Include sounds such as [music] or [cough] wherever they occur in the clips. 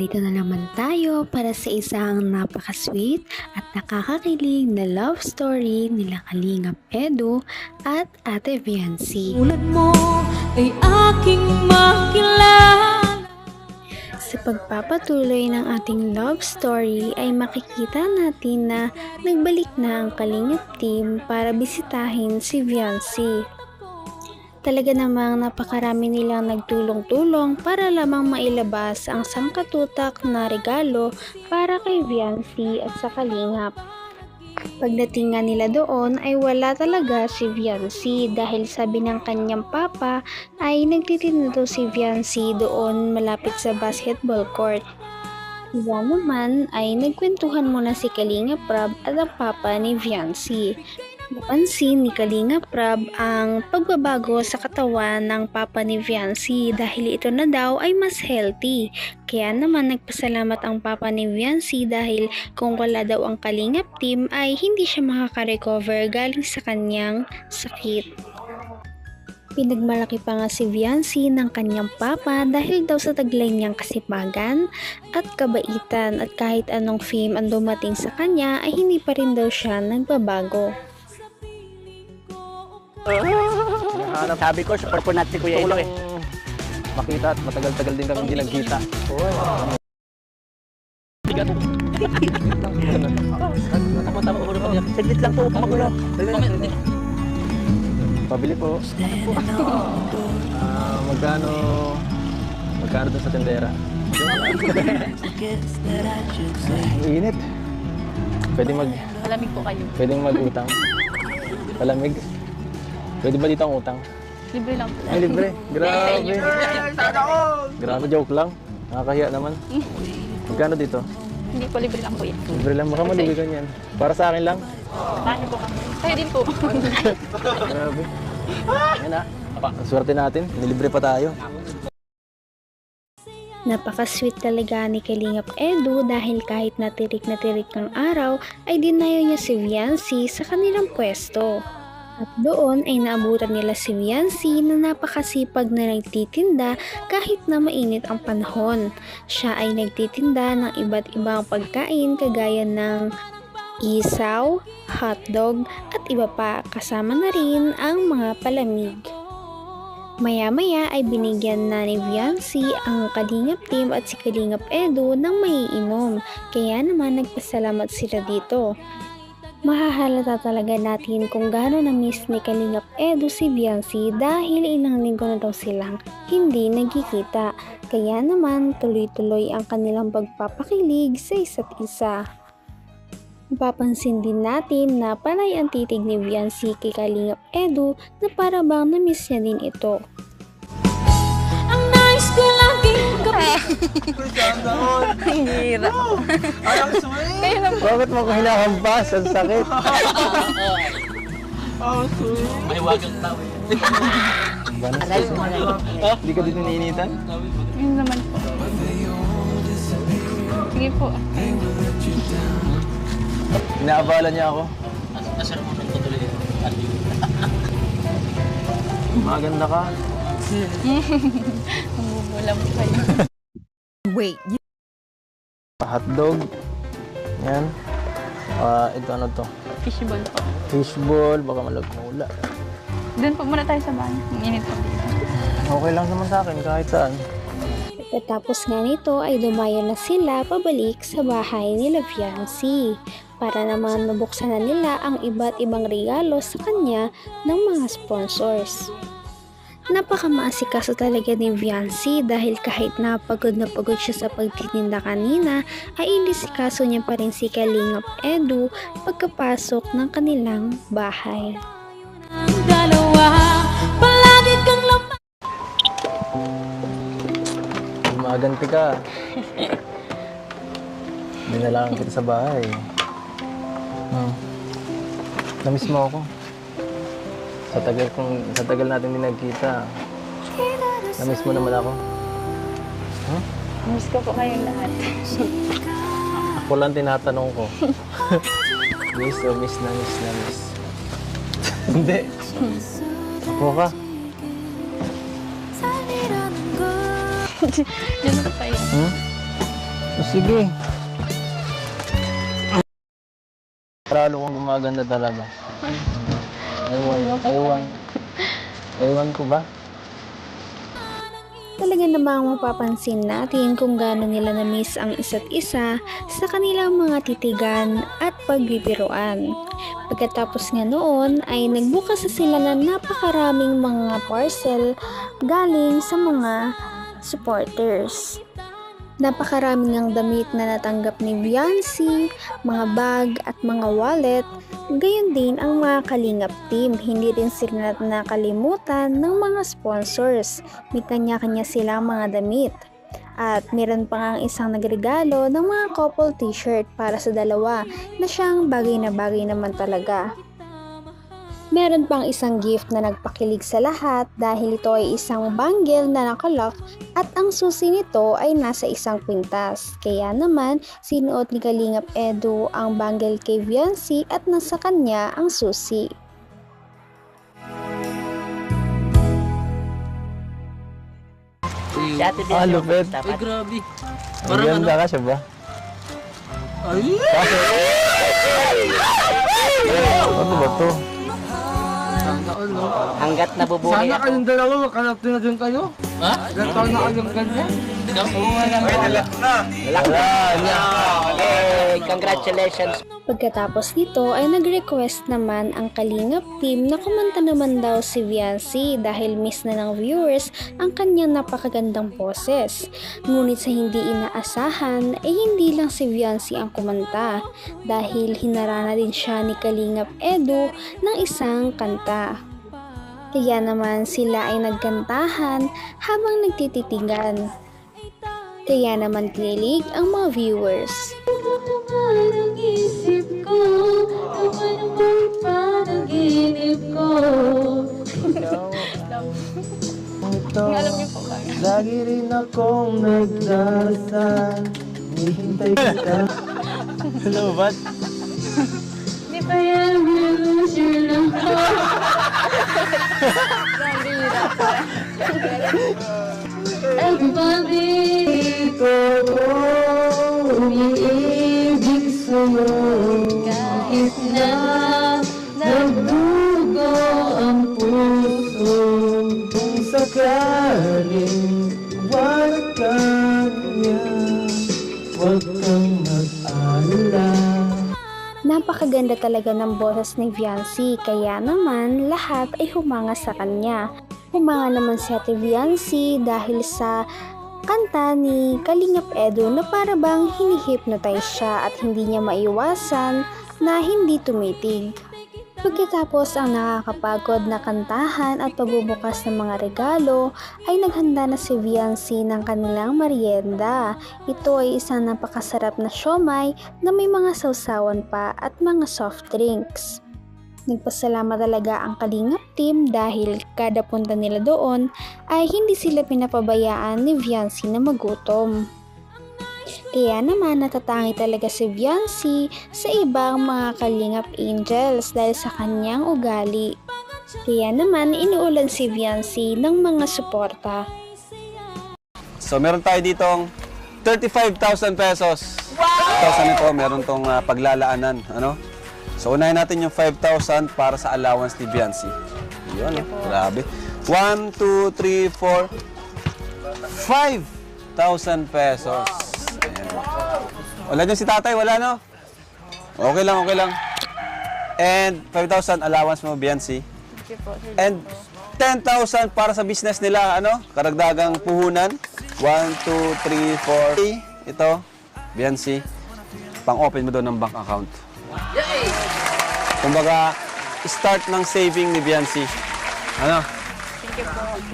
narito na naman tayo para sa isang napaka-sweet at nakakakilig na love story nila Kalingap Edu at Ate Viancy. Tulad mo ay aking makilala Sa pagpapatuloy ng ating love story ay makikita natin na nagbalik na ang Kalingap team para bisitahin si Viancy. Talaga namang napakarami nilang nagtulong-tulong para lamang mailabas ang sangkatutak na regalo para kay Viancy at sa Kalingap. Pagdating nga nila doon ay wala talaga si Viancy dahil sabi ng kanyang papa ay nagtitinda si Viancy doon malapit sa basketball court. Kaya naman ay nagkwentuhan muna si Kalinga Prab at ang papa ni Viancy. Napansin ni Kalinga Prab ang pagbabago sa katawan ng papa ni Viancy dahil ito na daw ay mas healthy. Kaya naman nagpasalamat ang papa ni Viancy dahil kung wala daw ang Kalingap team ay hindi siya makaka-recover galing sa kanyang sakit. Pinagmalaki pa nga si Viancy ng kanyang papa dahil daw sa taglay niyang kasipagan at kabaitan at kahit anong fame ang dumating sa kanya ay hindi pa rin daw siya nagbabago. Hanap Sabi ko, support po natin si Kuya Elo eh. makita at matagal-tagal din kami hindi nagkita. Saglit lang po, magulo. Pabili po. Ah, magkano magkano doon sa tendera? Init. Pwede mag Malamig po kayo. pwedeng mag-utang. Palamig. Pwede ba dito ang utang? Libre lang po. Ay, libre. Grabe. Grabe, joke lang. Nakakahiya naman. Magkano dito? Hindi po libre lang po yan. Libre lang. Baka malibigan yan. Para sa akin lang. Paano po kami? Kayo din po. Grabe. Yan na. Swerte natin. Nilibre pa tayo. Napaka-sweet talaga ni Kalingap Edu dahil kahit natirik na tirik ng araw ay dinayo niya si Viancy sa kanilang pwesto. At doon ay naabutan nila si Viancy na napakasipag na nagtitinda kahit na mainit ang panahon. Siya ay nagtitinda ng iba't ibang pagkain kagaya ng isaw, hotdog at iba pa kasama na rin ang mga palamig. Maya-maya ay binigyan na ni Viancy ang Kalingap team at si Kalingap Edu ng maiinom, kaya naman nagpasalamat sila dito. Mahahalata talaga natin kung gaano na-miss ni Kalingap Edu si Viancy dahil ilang linggo na daw silang hindi nagkikita, kaya naman tuloy-tuloy ang kanilang pagpapakilig sa isa't isa. Mapapansin din natin na panay ang titig ni Viancy kay Kalingap Edu na para bang na-miss niya din ito. Laging Hira. Kayo na po. Bakit mo ko hinahampas? Ang sakit. Mahiwagang tao eh. Banas kasi. Hindi ka dito niinitan? Yun naman po. Sige po. Inaabala niya ako. Nasa mo nang tutuloy yun. Maganda ka. [laughs] Namumula po kayo. Wait, Hotdog. Yan. Ah, ito ano to? Fishball po. Fishball. Baka malagmula. Doon po muna tayo sa bahay. Ang init po dito. Okay lang naman sa akin kahit saan. Pagkatapos nga nito ay dumayo na sila pabalik sa bahay nila Viancy para naman mabuksan na nila ang iba't ibang regalo sa kanya ng mga sponsors. Napakamaasikaso talaga ni Viancy dahil kahit napagod na pagod siya sa pagtitinda kanina ay inisikaso niya pa rin si Kalingap Edu pagkapasok ng kanilang bahay. Dalawa, palagi kang lamang. Maganti ka. [laughs] Dinalaan kita sa bahay. Hmm. Namiss mo ako. Sa tagal kong sa tagal natin din nagkita. Namiss mo naman ako. Hmm? Miss ko po kayong lahat. [laughs] Ako lang tinatanong ko. [laughs] miss o miss na miss na miss. [laughs] Hindi. Ako ka. Diyan na tayo. Hmm? O sige. Lalo kong gumaganda talaga. Ewan, ewan. Ewan ko ba? Talaga namang mapapansin natin kung gaano nila na-miss ang isa't isa sa kanilang mga titigan at pagbibiruan. Pagkatapos nga noon ay nagbukas na sila ng napakaraming mga parcel galing sa mga supporters. Napakarami ng damit na natanggap ni Viancy, mga bag at mga wallet. Gayon din ang mga kalingap team. Hindi rin sila nakalimutan ng mga sponsors. May kanya-kanya silang mga damit. At meron pa nga ang isang nagregalo ng mga couple t-shirt para sa dalawa na siyang bagay na bagay naman talaga. Meron pang isang gift na nagpakilig sa lahat dahil ito ay isang bangle na nakalock at ang susi nito ay nasa isang kwintas. Kaya naman, sinuot ni Kalingap Edu ang bangle kay Viancy at nasa kanya ang susi. Si Ate Ah, lupit. Ay, grabe. Ang Parang ano? ganda ka siya ba? Ay! Ano ba to? No? Hanggat nabubuhay Sana ako. kayong dalawa, makalap na din kayo. Ha? Taon na kayong. Okay, congratulations. Pagkatapos nito ay nag-request naman ang Kalingap team na kumanta naman daw si Viancy dahil miss na ng viewers ang kanyang napakagandang boses. Ngunit sa hindi inaasahan ay hindi lang si Viancy ang kumanta dahil hinarana din siya ni Kalingap Edu ng isang kanta. Kaya naman sila ay nagkantahan habang nagtititigan. Kaya naman kinilig ang mga viewers. Ang isip ko. Ito, lagi rin akong nagdasal. Hihintay kita. Hello, ba't? Di pa yan, loser lang ko. Everybody ko umiibig sa'yo Kahit na ang puso Kung Napakaganda talaga ng boses ni Viancy kaya naman lahat ay humanga sa kanya. Humanga naman si Ate Viancy dahil sa kanta ni Kalingap Edu na para bang hinihipnotize siya at hindi niya maiwasan na hindi tumitig. Pagkatapos ang nakakapagod na kantahan at pagbubukas ng mga regalo, ay naghanda na si Viancy ng kanilang merienda. Ito ay isang napakasarap na siomay na may mga sausawan pa at mga soft drinks. Nagpasalamat talaga ang Kalingap team dahil kada punta nila doon ay hindi sila pinapabayaan ni Viancy na magutom. Kaya naman natatangi talaga si Viancy sa ibang mga Kalingap Angels dahil sa kanyang ugali. Kaya naman inuulan si Viancy ng mga suporta. So meron tayo ditong 35,000 pesos. Wow! 1,000 ito, meron tong ah, paglalaanan. Ano? So unahin natin yung 5,000 para sa allowance ni Biancy. Yun, oh, grabe. 1, 2, 3, 4, 5,000 pesos. Ayan. Wala dyan si tatay, wala no? Okay lang, okay lang. And 5,000 allowance mo, Biancy. And 10,000 para sa business nila, ano? Karagdagang puhunan. 1, 2, 3, 4. Ito, Biancy. Pang-open mo doon ng bank account. Kumbaga, start ng saving ni Biancy. Ano?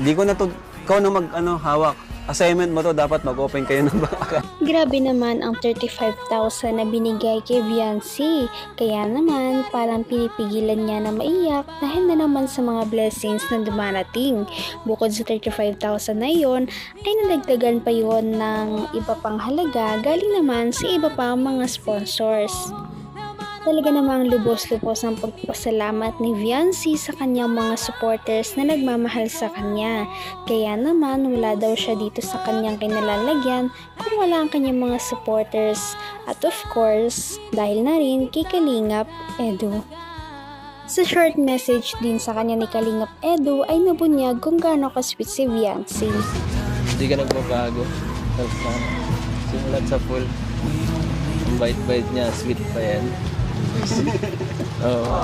Hindi ko na to, ikaw na mag, ano, hawak. Assignment mo to, dapat mag-open kayo ng bank account. Grabe naman ang 35,000 na binigay kay Viancy. Kaya naman parang pinipigilan niya na maiyak dahil na naman sa mga blessings na dumarating. Bukod sa 35,000 na yon ay nadagdagan pa yon ng iba pang halaga galing naman sa iba pang mga sponsors. Talaga namang lubos-lubos ang pagpasalamat ni Viancy sa kanyang mga supporters na nagmamahal sa kanya. Kaya naman wala daw siya dito sa kanyang kinalalagyan kung wala ang kanyang mga supporters. At of course, dahil na rin kay Kalingap Edu. Sa short message din sa kanya ni Kalingap Edu ay nabunyag kung gaano ka-sweet si Viancy. Hindi ka nagbabago. Simulat sa pool. Ang bait-bait niya, sweet pa yan. [laughs] Oo.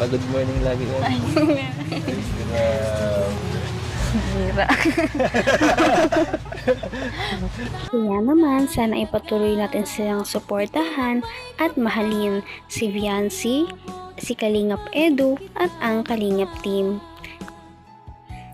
Pa-good morning lagi yan. [laughs] [laughs] Kaya naman, sana ipatuloy natin silang suportahan at mahalin si Viancy, si Kalingap Edu at ang Kalingap Team.